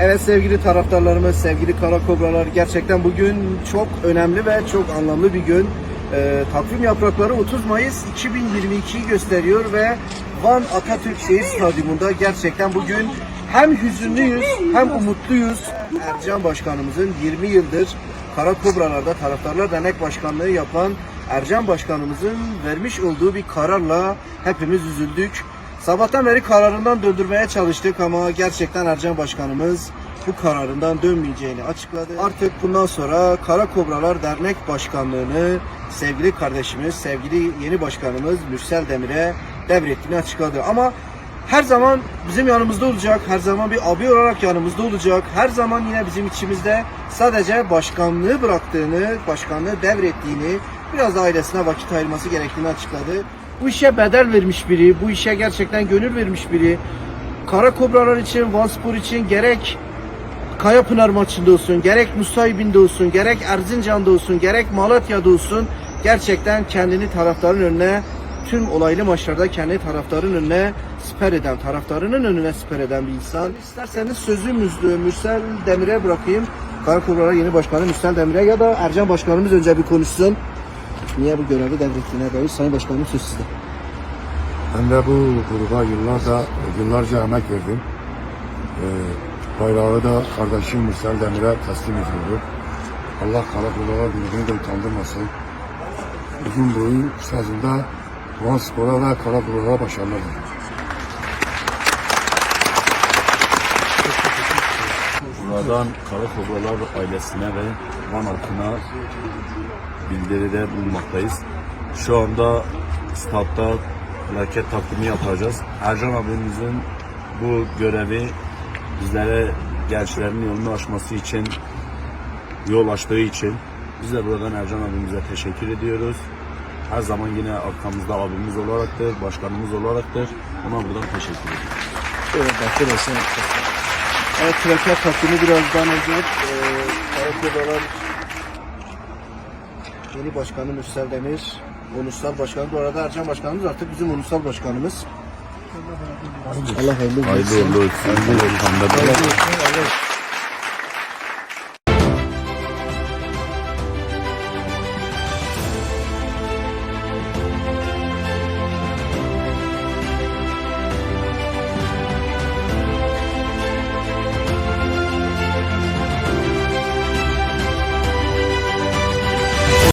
Evet sevgili taraftarlarımız, sevgili kara kobralar gerçekten bugün çok önemli ve çok anlamlı bir gün. Ee, takvim yaprakları 30 Mayıs 2022'yi gösteriyor ve Van Atatürk Şehir Stadyumunda gerçekten bugün hem hüzünlüyüz hem umutluyuz. Ercan Başkanımızın 20 yıldır Kara Kobralar'da Taraftarlar Dernek Başkanlığı yapan Ercan Başkanımızın vermiş olduğu bir kararla hepimiz üzüldük. Sabahtan beri kararından döndürmeye çalıştık ama gerçekten Ercan Başkanımız bu kararından dönmeyeceğini açıkladı. Artık bundan sonra Kara Kobralar Dernek Başkanlığı'nı sevgili kardeşimiz, sevgili yeni başkanımız Mürsel Demir'e devrettiğini açıkladı. Ama her zaman bizim yanımızda olacak, her zaman bir abi olarak yanımızda olacak, her zaman yine bizim içimizde sadece başkanlığı bıraktığını, başkanlığı devrettiğini, biraz da ailesine vakit ayırması gerektiğini açıkladı. Bu işe bedel vermiş biri, bu işe gerçekten gönül vermiş biri. Kara Kobralar için, Vanspor için gerek Kayapınar maçında olsun, gerek Nusaybin'de olsun, gerek Erzincan'da olsun, gerek Malatya'da olsun gerçekten kendini taraftarın önüne tüm olaylı maçlarda kendi taraftarın önüne siper eden, taraftarının önüne siper eden bir insan. İsterseniz sözü Müs- Mürsel Demir'e bırakayım. Kara Kobralar yeni başkanı Mürsel Demir'e ya da Ercan Başkanımız önce bir konuşsun. Niye bu görevi devrettiğine dair Sayın Başkanım söz sizde. Ben de bu gruba yıllarca, yıllarca emek verdim. Ee, bayrağı da kardeşim Mürsel Demir'e teslim ediyorum. Allah kara kulağa birbirini de utandırmasın. Uzun boyu sözünde Van Spor'a ve Kara Kulağa başarılar dilerim. Buradan Kara Kobralar ailesine ve Van halkına bildiride bulunmaktayız. Şu anda statta plaket takdimi yapacağız. Ercan abimizin bu görevi bizlere gençlerin yolunu açması için, yol açtığı için biz de buradan Ercan abimize teşekkür ediyoruz. Her zaman yine arkamızda abimiz olaraktır, başkanımız olaraktır. Ona buradan teşekkür ediyoruz. Evet arkadaşlar. Evet plaket takvimi birazdan olacak. Ee, yeni başkanı Mürsel Demir. Ulusal başkanı. Bu arada Ercan başkanımız artık bizim ulusal başkanımız. Allah hayırlı olsun. Hayırlı olsun. Ortamda da- Hayırlı olsun. Allah-